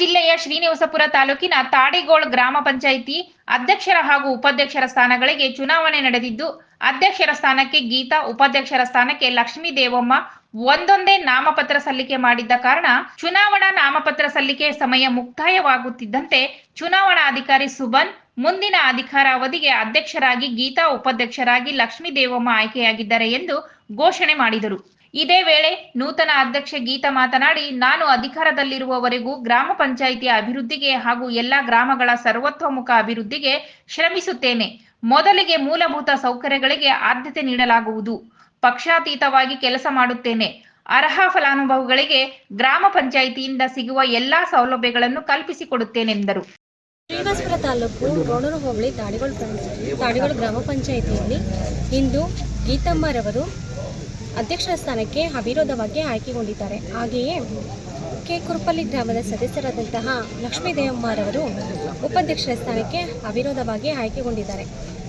ಜಿಲ್ಲೆಯ ಶ್ರೀನಿವಾಸಪುರ ತಾಲೂಕಿನ ತಾಡಿಗೋಳ್ ಗ್ರಾಮ ಪಂಚಾಯಿತಿ ಅಧ್ಯಕ್ಷರ ಹಾಗೂ ಉಪಾಧ್ಯಕ್ಷರ ಸ್ಥಾನಗಳಿಗೆ ಚುನಾವಣೆ ನಡೆದಿದ್ದು, ಅಧ್ಯಕ್ಷರ ಸ್ಥಾನಕ್ಕೆ ಗೀತಾ, ಉಪಾಧ್ಯಕ್ಷರ ಸ್ಥಾನಕ್ಕೆ ಲಕ್ಷ್ಮೀ ದೇವಮ್ಮ ಒಂದೊಂದೇ ನಾಮಪತ್ರ ಸಲ್ಲಿಕೆ ಮಾಡಿದ್ದ ಕಾರಣ ಚುನಾವಣಾ ನಾಮಪತ್ರ ಸಲ್ಲಿಕೆ ಸಮಯ ಮುಕ್ತಾಯವಾಗುತ್ತಿದ್ದಂತೆ ಚುನಾವಣಾ ಅಧಿಕಾರಿ ಸುಬನ್ ಮುಂದಿನ ಅಧಿಕಾರಾವಧಿಗೆ ಅಧ್ಯಕ್ಷರಾಗಿ ಗೀತಾ, ಉಪಾಧ್ಯಕ್ಷರಾಗಿ ಲಕ್ಷ್ಮೀ ದೇವಮ್ಮ ಆಯ್ಕೆಯಾಗಿದ್ದಾರೆ ಎಂದು ಘೋಷಣೆ ಮಾಡಿದರು. ಇದೇ ವೇಳೆ ನೂತನ ಅಧ್ಯಕ್ಷೆ ಗೀತಾ ಮಾತನಾಡಿ, ನಾನು ಅಧಿಕಾರದಲ್ಲಿರುವವರೆಗೂ ಗ್ರಾಮ ಪಂಚಾಯಿತಿಯ ಅಭಿವೃದ್ಧಿಗೆ ಹಾಗೂ ಎಲ್ಲಾ ಗ್ರಾಮಗಳ ಸರ್ವತೋಮುಖ ಅಭಿವೃದ್ಧಿಗೆ ಶ್ರಮಿಸುತ್ತೇನೆ. ಮೊದಲಿಗೆ ಮೂಲಭೂತ ಸೌಕರ್ಯಗಳಿಗೆ ಆದ್ಯತೆ ನೀಡಲಾಗುವುದು. ಪಕ್ಷಾತೀತವಾಗಿ ಕೆಲಸ ಮಾಡುತ್ತೇನೆ. ಅರ್ಹ ಫಲಾನುಭವಿಗಳಿಗೆ ಗ್ರಾಮ ಪಂಚಾಯಿತಿಯಿಂದ ಸಿಗುವ ಎಲ್ಲಾ ಸೌಲಭ್ಯಗಳನ್ನು ಕಲ್ಪಿಸಿಕೊಡುತ್ತೇನೆಂದರು ಶ್ರೀನಿವಾಸಪುರ ತಾಲೂಕು ರೋಣೂರು ಹೋಬಳಿ ತಾಡಿಗಳು ತಾಡಿಗಳು ಗ್ರಾಮ ಪಂಚಾಯಿತಿಯಲ್ಲಿ ಇಂದು ಗೀತಮ್ಮರವರು ಅಧ್ಯಕ್ಷರ ಸ್ಥಾನಕ್ಕೆ ಅವಿರೋಧವಾಗಿ ಆಯ್ಕೆಗೊಂಡಿದ್ದಾರೆ. ಹಾಗೆಯೇ ಕೆ. ಕುರುಪಲ್ಲಿ ಗ್ರಾಮದ ಸದಸ್ಯರಾದಂತಹ ಲಕ್ಷ್ಮೀ ದೇವಮ್ಮರವರು ಉಪಾಧ್ಯಕ್ಷರ ಸ್ಥಾನಕ್ಕೆ ಅವಿರೋಧವಾಗಿ ಆಯ್ಕೆಗೊಂಡಿದ್ದಾರೆ.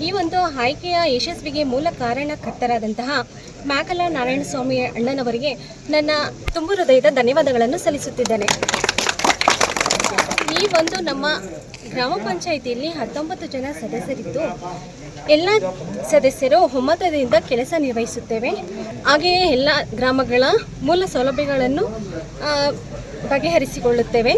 ಈ ಒಂದು ಆಯ್ಕೆಯ ಯಶಸ್ವಿಗೆ ಮೂಲ ಕಾರಣಕರ್ತರಾದಂತಹ ಮ್ಯಾಕಲ ನಾರಾಯಣಸ್ವಾಮಿ ಅಣ್ಣನವರಿಗೆ ನನ್ನ ತುಂಬು ಹೃದಯದ ಧನ್ಯವಾದಗಳನ್ನು ಸಲ್ಲಿಸುತ್ತಿದ್ದೇನೆ. ಈ ಒಂದು ನಮ್ಮ ಗ್ರಾಮ ಪಂಚಾಯಿತಿಯಲ್ಲಿ ಹತ್ತೊಂಬತ್ತು ಜನ ಸದಸ್ಯರಿದ್ದು, ಎಲ್ಲ ಸದಸ್ಯರು ಒಮ್ಮತದಿಂದ ಕೆಲಸ ನಿರ್ವಹಿಸುತ್ತೇವೆ. ಹಾಗೆಯೇ ಎಲ್ಲ ಗ್ರಾಮಗಳ ಮೂಲ ಸೌಲಭ್ಯಗಳನ್ನು ಬಗೆಹರಿಸಿಕೊಳ್ಳುತ್ತೇವೆ.